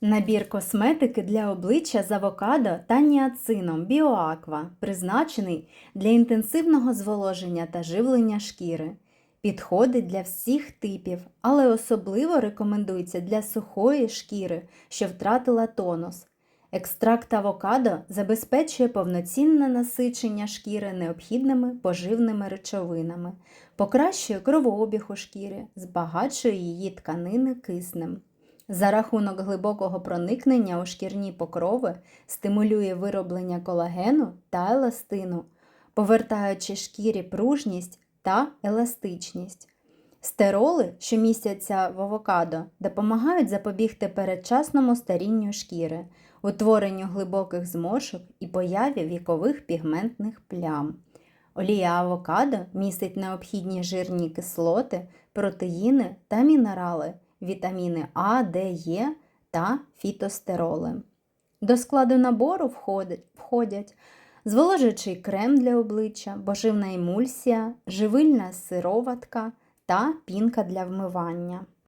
Набір косметики для обличчя з авокадо та ніацином Біоаква, призначений для інтенсивного зволоження та живлення шкіри. Підходить для всіх типів, але особливо рекомендується для сухої шкіри, що втратила тонус. Екстракт авокадо забезпечує повноцінне насичення шкіри необхідними поживними речовинами, покращує кровообіг у шкірі, збагачує її тканини киснем. За рахунок глибокого проникнення у шкірні покрови стимулює вироблення колагену та еластину, повертаючи шкірі пружність та еластичність. Стероли, що містяться в авокадо, допомагають запобігти передчасному старінню шкіри, утворенню глибоких зморшок і появі вікових пігментних плям. Олія авокадо містить необхідні жирні кислоти, протеїни та мінерали, вітаміни А, Д, Е та фітостероли. До складу набору входять, зволожуючий крем для обличчя, боживна емульсія, живильна сироватка та пінка для вмивання.